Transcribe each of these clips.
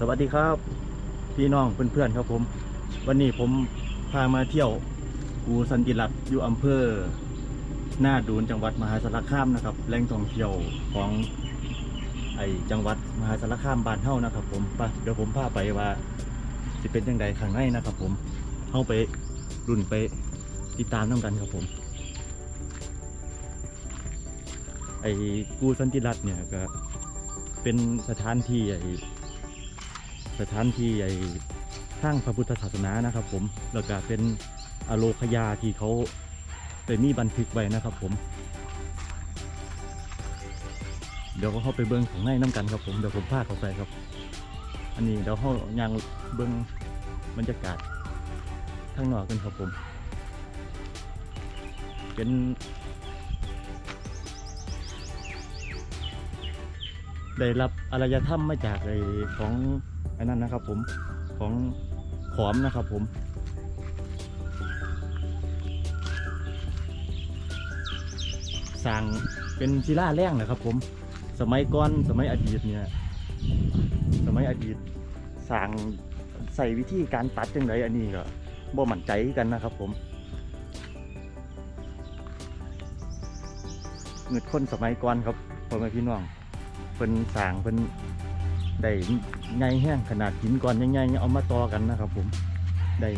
สวัสดีครับ พี่น้องเพื่อนๆครับผม วันนี้ผมพามาเที่ยวกูสันติรัตน์อยู่อำเภอหน้าดูนจังหวัดมหาสารคามนะครับแหล่งท่องเที่ยวของไอจังหวัดมหาสารคามบ้านเฮานะครับ ผมไปเดี๋ยวผมพาไปว่าสิเป็นยังไงข้างในนะครับ ผมเข้าไปรุ่นไปติดตามน้ำกันครับผม ไอ้กูสันติรัตน์เนี่ยก็เป็นสถานที่ไอ้ สถานที่ไอ้ทางพระพุทธศาสนานะครับ ผมแล้วก็เป็นอโลคยาที่เขาได้มีบันทึกไว้นะครับ ผม เดี๋ยวก็เข้าไปเบิ้งของในน้ำกันครับผมเดี๋ยวผมพาเข้าไปครับ อันนี้เดี๋ยวเขายางเบิ้งบรรยากาศข้างนอกกันครับผม เป็น ได้รับอารยธรรมมาจากไอ้ของไอ้นั่นนะครับ ผมของขอมนะครับ ผมสร้างเป็นศิลาแรงนะครับ ผม สมัยก่อนสมัยอดีตเนี่ย สมัยอดีตสร้างใส่วิธีการตัดจังไรอันนี้ก็บ่มั่นใจกันนะครับ ผมเงิดคนสมัยก่อนครับพ่อแม่พี่น้อง เพิ่นสางเพิ่นได้ใหญ่แห้งขนาดหินก้อนใหญ่ๆเอามาต่อกันนะครับผมได้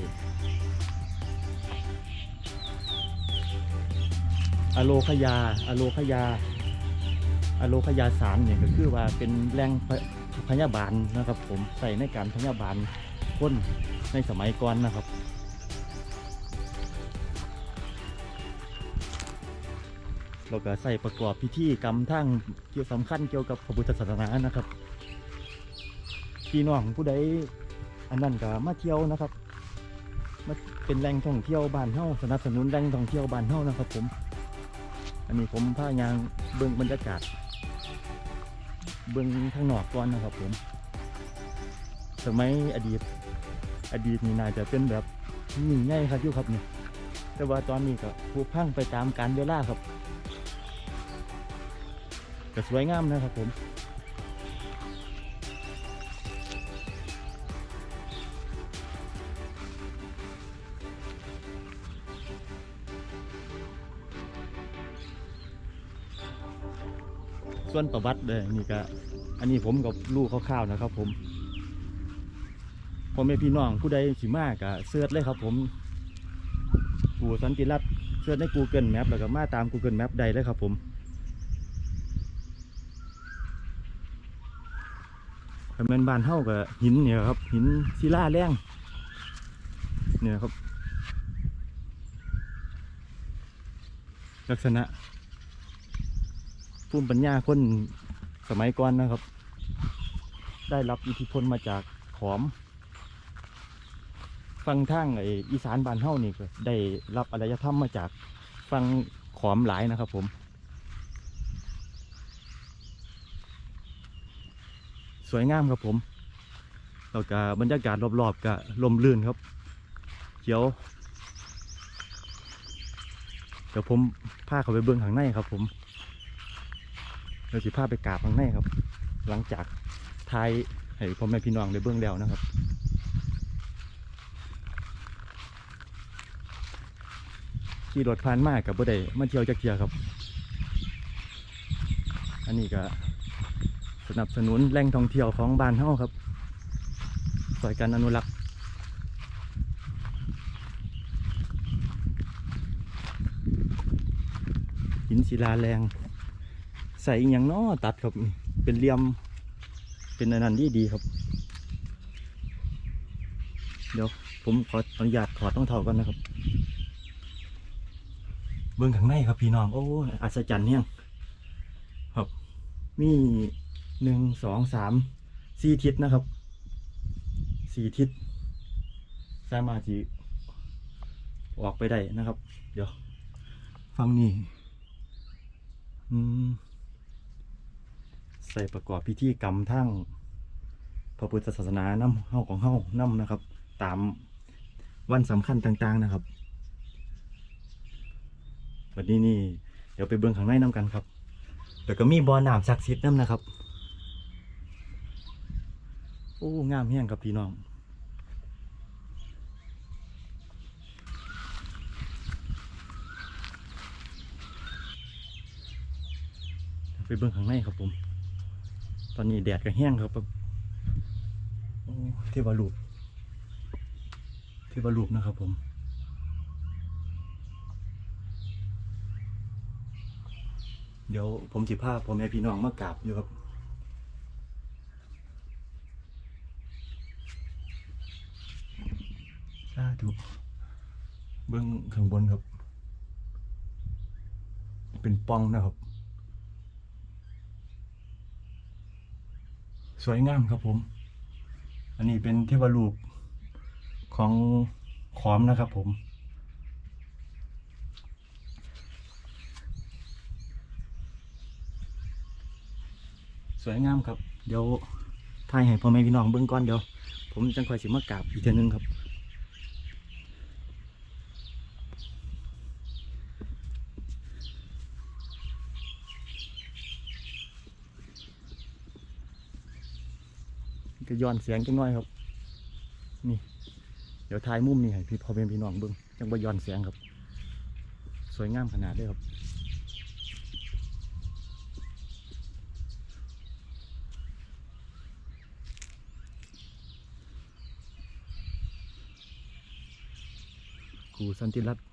อโลคยา อโลคยา อโลคยาสารเนี่ยก็คือว่าเป็นแรงพพยาบาลนะครับ ผมใส่ในการพยาบาลคนในสมัยก่อนนะครับ แล้วก็ใส่ประกอบพิธีกรรมทั้งเกี่ยวสำคัญเกี่ยวกับพระพุทธศาสนานะครับพี่น้องผู้ใดอันนั้นก็มาเที่ยวนะครับมาเป็นแหล่งท่องเที่ยวบ้านเฮาสนับสนุนแหล่งท่องเที่ยวบ้านเฮานะครับ ผม อันนี้ผมพายางเบิ่งบรรยากาศ เบิ่งข้างนอกก่อนนะครับ ผม สมัยอดีต อดีตนี่น่าจะเป็นแบบยิ่งใหญ่ครับอยู่ครับเนี่ยแต่ว่าตอนนี้ก็ผุพังไปตามกาลเวลาครับ ก็สวยงามนะครับผมส่วนประวัติเลยนี่ก็อันนี้ผมกับลูกคร่าวๆนะครับ ผมพ่อแม่พี่น้องผู้ใดสิมากก็เสิร์ชเลยครับ ผมกูสันติรัตน์เสิร์ชใน Google Map แล้วก็มาตาม Google Map ใดเลยครับผม แต่แมนบานเท่ากับหินเนี่ยครับ หินศิลาแรงเนี่ยครับ ลักษณะภูมิปัญญาคนสมัยก่อนนะครับ ได้รับอิทธิพลมาจากขอม ฟังทางไออีสานบานเฮานี่ก็ได้รับอารยธรรมมาจากฟังขอมหลายนะครับผม สวยงามครับผมแล้วก็บรรยากาศรอบๆก็ลมลื่นครับ เขียว เดี๋ยวผมพาเขาไปเบื้องข้างในครับ ผมเดี๋ยวสิพาไปกราบข้างในครับ หลังจากทายให้พ่อแม่พี่น้องได้เบื้องแล้วนะครับขี่รถผ่านมากกับบ่ได้มาเที่ยวจักเที่ยครับ อันนี้ก็ สนับสนุนแหล่งท่องเที่ยวของบ้านเฮาครับสอยการอนุรักษ์หินศิลาแรง ใส่อย่างน้อตัดครับเป็นเหลี่ยมเป็นอนันนั้นดีดีครับ เดี๋ยวผมขออนุญาตถอดต้องเท่ากันนะครับ เบื้องข้างในครับพี่น้อง โอ้อัศจรรย์เนี่ยครับมี หนึ่งสองสามสี่ทิศนะครับสี่ทิศสามารถที่ออกไปได้นะครับ เดี๋ยว ฟังนี่ใส่ประกอบพิธีกรรมทั้งพระพุทธศาสนาน้ำเฮาของเฮาน้ำนะครับ ตามวันสำคัญต่าง ๆ นะครับวันนี้นี่ เดี๋ยวไปเบื้องข้างในน้ำกันครับแล้วก็มีบ่อน้ำศักดิ์สิทธิ์น้ำนะครับ โอ้งามแห้งครับพี่น้องไปเบิ่งข้างในครับผม ตอนนี้แดดก็แห้งครับเทวรูปเทวรูปนะครับผมเดี๋ยวผมจิพาพ่อแม่พี่น้องมากราบอยู่ครับ สา ธุเบื้องข้างบนครับ เป็นปองนะครับ สวยงามครับผม อันนี้เป็นเทวรูปของขอมนะครับผมสวยงามครับ เดี๋ยวถ่ายให้พ่อแม่พี่น้องเบื้องก่อนเดี๋ยว ผมจังคอยสิมากราบอีกเทีนึงครับ ก็ย้อนเสียงจังน้อยครับ นี่ เดี๋ยวถ่ายมุมนี่ให้พี่พ่อเป็นพี่น้องเบิ้งจังบ่ย้อนเสียงครับ สวยงามขนาดเลยครับครูสันติรัตน์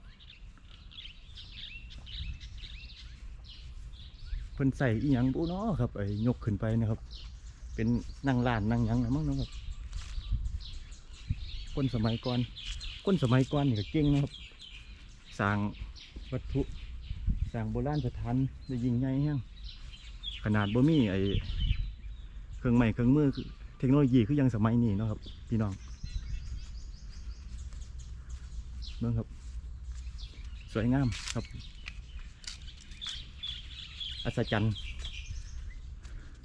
เพิ่นใส่อีหยังบุเนาะครับไอ้ยกขึ้นไปนะครับ เป็นนั่งลานนั่งยังนะมั้งนะครับคนสมัยก่อนคนสมัยก่อนนี่ก็เก่งนะครับสร้างวัตถุสร้างโบราณสถานได้ยิ่งใหญ่แฮงขนาดบ่มีไอ้เครื่องไม้เครื่องมือเทคโนโลยีคือยังสมัยนี้นะครับ พี่น้องเบิ่งครับ สวยงามครับ อัศจรรย์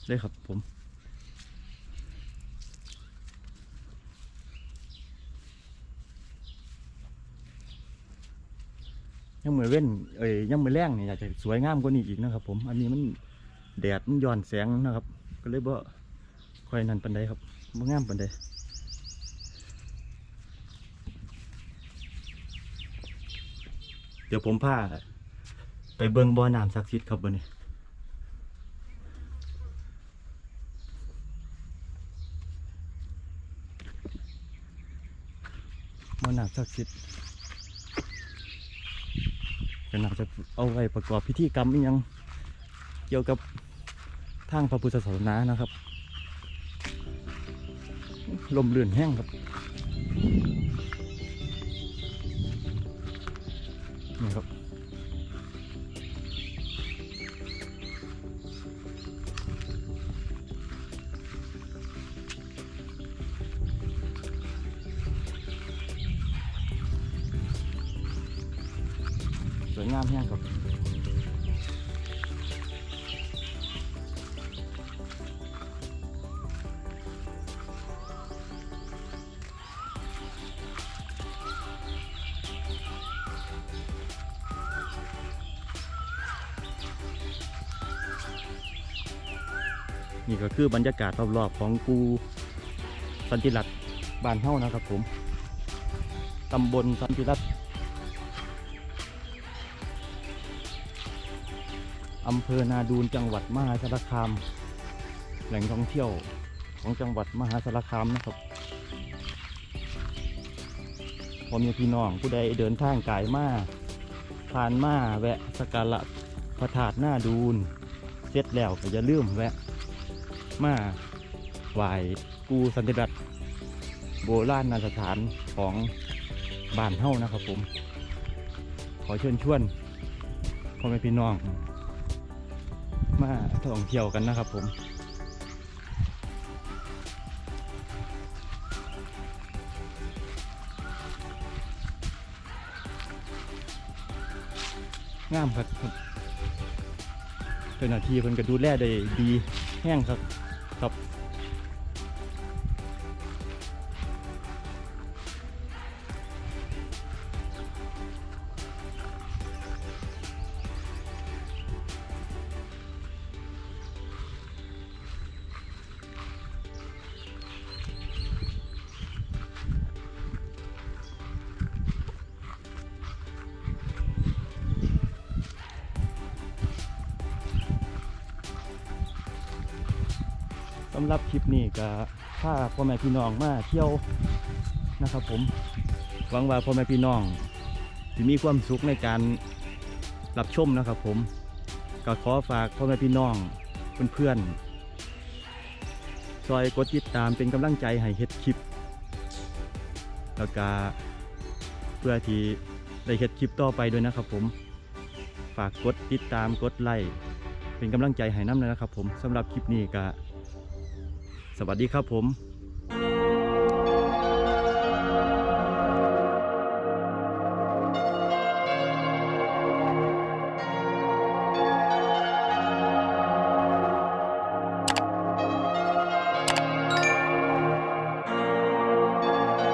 เลยครับผม ยังมือเว้นเอ้ยยังมือแรงนี่อยากจะสวยงามกว่านี้อีกนะครับผมอันนี้มันแดดมันย้อนแสงนะครับ ก็เลยบ่ค่อยนั่นปันใดครับบ่งามปันใดเดี๋ยวผมพาไปเบิ่งบ่อน้ำศักดิ์สิทธิ์ครับบ่นี้บ่อน้ำศักดิ์สิทธิ์ ก็น่าจะเอาไว้ประกอบพิธีกรรมอหยังเกี่ยวกับทางพระพุทธศาสนานะครับ ลมเลื่อนแห้งครับนี่ครับ วยงามแห้งครับนี่ก็คือบรรยากาศรอบๆของกูสันติรัตน์บ้านเฮ้านะครับผม ตำบลสันติรัต อำเภอนาดูนจังหวัดมหาสารคาม แหล่งท่องเที่ยวของจังหวัดมหาสารคามนะครับพอมีพี่น้องผู้ใดเดินทางไกลมาผ่านมาแวะสกการะพระธาตุหน้าดูนเสร็จแล้วก็อย่าลืมแวะมาไหว้กูสันติรัตโบราณสถานของบ้านเฮ้านะครับผม ขอเชิญชวนพ่อแม่พี่น้อง มาท่องเที่ยวกันนะครับผมงามครับเจ้าหน้าที่เพิ่นก็ดูแลได้ดีแห้งครับครับำหรับคลิปนี้ก็พาพ่อแม่พี่น้องมาเที่ยวนะครับผมหวังว่าพ่อแม่พี่น้องจะมีความสุขในการรับชมนะครับผมก็ขอฝากพ่อแม่พี่น้องเพื่อนๆซอยกดติดตามเป็นกำลังใจให้เฮ็ดคลิป แล้วก็เพื่อที่ได้เฮ็ดคลิปต่อไปด้วยนะครับผมฝากกดติดตามกดไลค์เป็นกำลังใจให้น้ำเลยนะครับผมสำหรับคลิปนี้ก็ สวัสดีครับผม